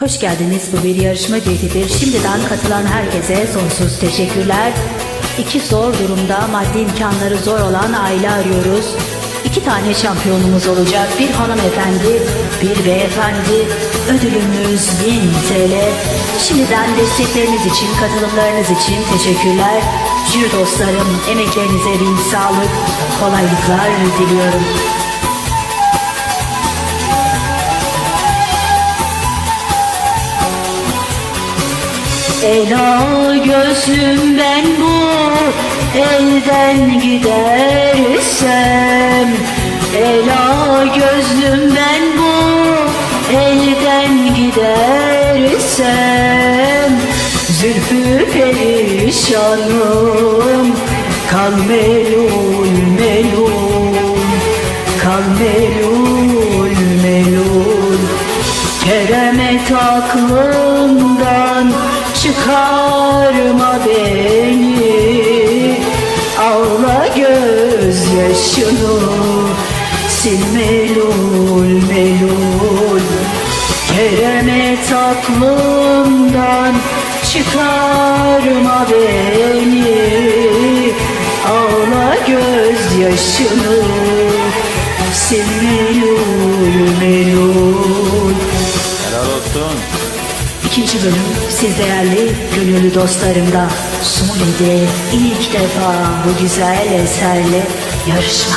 Hoş geldiniz bu bir yarışma değildir. Şimdiden katılan herkese sonsuz teşekkürler. İki zor durumda maddi imkanları zor olan aile arıyoruz. İki tane şampiyonumuz olacak. Bir hanımefendi, bir beyefendi. Ödülümüz 1000 TL. Şimdiden destekleriniz için, katılımlarınız için teşekkürler. Jüri dostlarım, emeklerinize bin sağlık, kolaylıklar diliyorum. Ela gözlüm ben bu elden gidersem. Ela gözlüm ben bu elden gidersem. Zülfü perişanım kal melul melul Kal melul melul Keremet aklımdan gözyaşını sil melul melul. Keremet aklımdan çıkarma beni. Ağla gözyaşını sil melul melul İkinci bölüm siz değerli gönüllü dostlarımda Suriye'de ilk defa bu güzel eserle yarışma.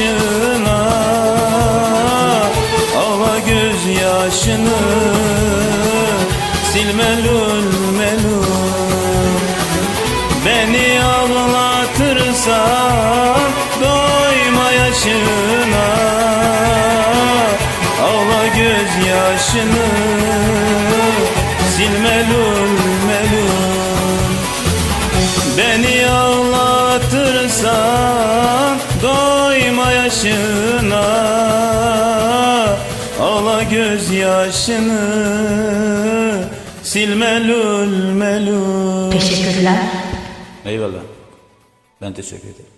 yaşına Ağla göz yaşını sil melul melul. Beni ağlatırsan doyma yaşına Ağla göz yaşını sil melul melul. Beni ağlatırsan doyma yaşına Ağla göz yaşını sil melul melul Teşekkürler. Eyvallah. Ben teşekkür ederim.